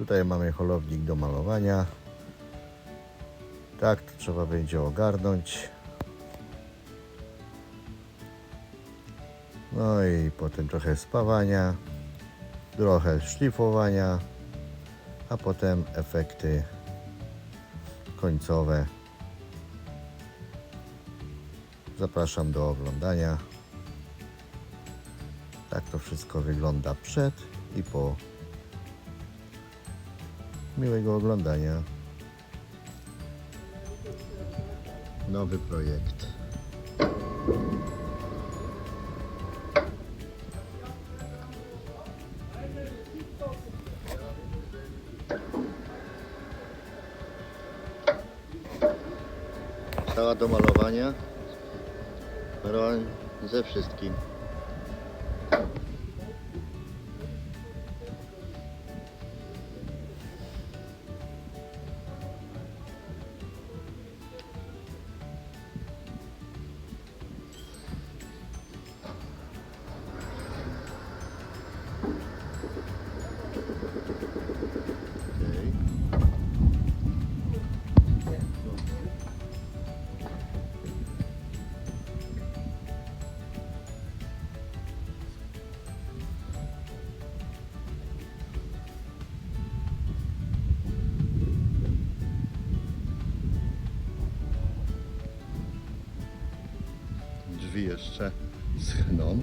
Tutaj mamy holownik do malowania. Tak, to trzeba będzie ogarnąć. No i potem trochę spawania, trochę szlifowania, a potem efekty końcowe. Zapraszam do oglądania. Tak to wszystko wygląda przed i po. Miłego oglądania. Nowy projekt. Cała do malowania. Malowań ze wszystkim. Drzwi jeszcze schną.